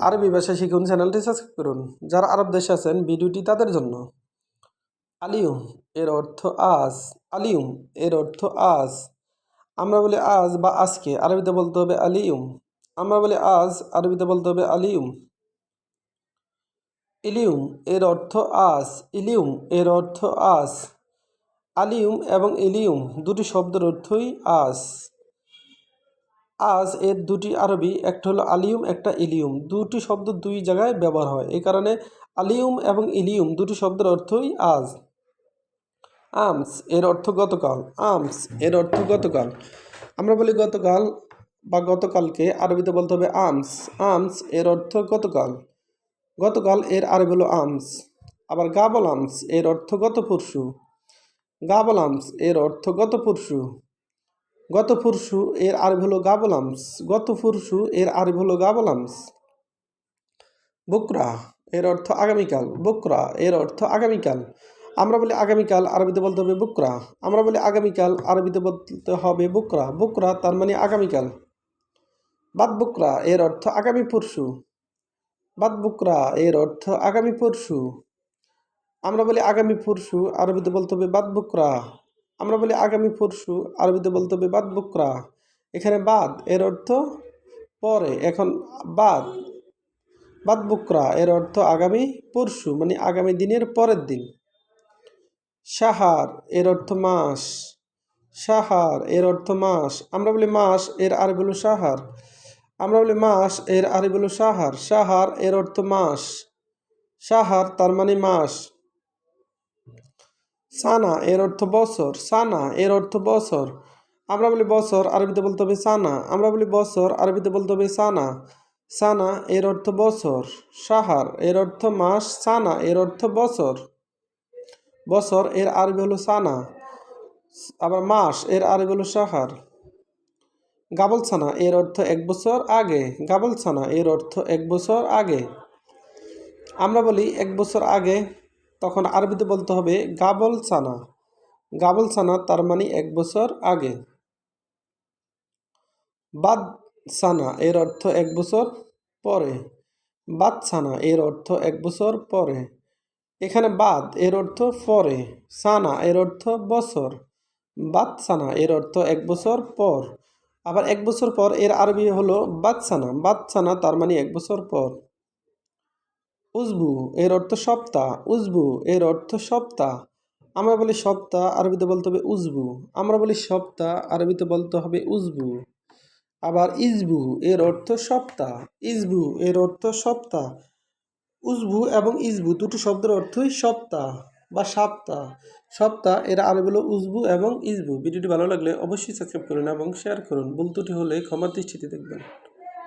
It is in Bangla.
আরবি ভাষা শিখুন, চ্যানেলটি সাবস্ক্রাইব করুন। যারা আরব দেশে আছেন, ভিডিওটি তাদের জন্য। আলিউম এর অর্থ আজ। আলিউম এর অর্থ আজ। আমরা বলি আজ বা আজকে। আরবিতে বলতে হবে আলিউম আমরা বলি আজ, আরবিতে বলতে হবে আলিউম ইলিউম এর অর্থ আজ। ইলিউম এর অর্থ আজ। আলিউম এবং ইলিউম দুটি শব্দের অর্থই আজ। আজ এর দুটি আরবি, একটা হলো আলিউম একটা ইলিউম দুটি শব্দ দুই জায়গায় ব্যবহার হয়। এই কারণে আলিউম এবং ইলিউম দুটি শব্দের অর্থই আজ। আমস এর অর্থ গতকাল। আমস এর অর্থ গতকাল। আমরা বলি গতকাল বা গতকালকে, আরবিতে বলতে হবে আমস। আমস এর অর্থ গতকাল। গতকাল এর আরবি হলো আমস। আবার গাবল আমস এর অর্থ গত পরশু গাবল আমস এর অর্থ গত পরশু গত পরশু এর আরবি হলো গাবলামস গত পরশু এর আরবি হলো গাবলামস। বুকরা এর অর্থ আগামীকাল, বুকরা এর অর্থ আগামীকাল। আমরা বলি আগামীকাল আরবিতে বলতে হবে বুকরা। আমরা বলি আগামীকাল আরবিতে বলতে হবে বুকরা। বুকরা তার মানে আগামীকাল। বাদ বুকরা এর অর্থ আগামী পরশু বাদ বুকরা এর অর্থ আগামী পরশু আমরা বলি আগামী পরশু আরবিতে বলতে হবে বাদ বুকরা। আমরা বলি আগামী পরশু, আরবিতে বলতে হবে বাদ বুকরা। এখানে বাদ, এর অর্থ পরে, এখন বাদ। বাদ বুকরা, এর অর্থ আগামী পরশু মানে আগামী দিনের পরের দিন। সাহার এর অর্থ মাস। সাহার এর অর্থ মাস। আমরা বলি মাস, এর আরবি হলো সাহার আমরা বলি মাস, এর আরবি হলো সাহার সাহার এর অর্থ মাস। সাহার তার মানে মাস। সানা, এর অর্থ বছর। সানা, এর অর্থ বছর। আমরা বলি বছর, আরবিতে বলতে হবে সানা। আমরা বলি বছর, আরবিতে বলতে হবে সানা। সানা, এর অর্থ বছর। সাহার, এর অর্থ মাস। সানা, এর অর্থ বছর। বছর, এর আরবি হলো সানা। আবার মাস, এর আরবি হলো সাহার। গাবল ছানা, এর অর্থ এক বছর আগে। গাবল ছানা, এর অর্থ এক বছর আগে। আমরা বলি এক বছর আগে তখন আরবিতে বলতে হবে গাবল সানা গাবল সানা তার মানে এক বছর আগে। বাদ সানা এর অর্থ এক বছর পরে। বাদ সানা এর অর্থ এক বছর পরে। এখানে বাদ এর অর্থ পরে। সানা এর অর্থ বছর। বাদ সানা এর অর্থ এক বছর পর। আবার এক বছর পর এর আরবি হলো বাদ বাদসানা বাদসানা তার মানে এক বছর পর। উজবু, এর অর্থ সপ্তাহ। উজবু, এর অর্থ সপ্তাহ। আমরা বলি সপ্তাহ, আরবিতে বলতে হবে উজবু। আমরা বলি সপ্তাহ, আরবিতে বলতে হবে উজবু। আবার ইজবু, এর অর্থ সপ্তাহ। ইজবু, এর অর্থ সপ্তাহ। উজবু এবং ইজবু দুটো শব্দের অর্থই সপ্তাহ বা সপ্তাহ। সপ্তাহ, এর আরবি হলো উজবু এবং ইজবু। ভিডিওটি ভালো লাগলে অবশ্যই সাবস্ক্রাইব করুন এবং শেয়ার করুন। ভুল ত্রুটি হলে ক্ষমা দৃষ্টিতে দেখবেন।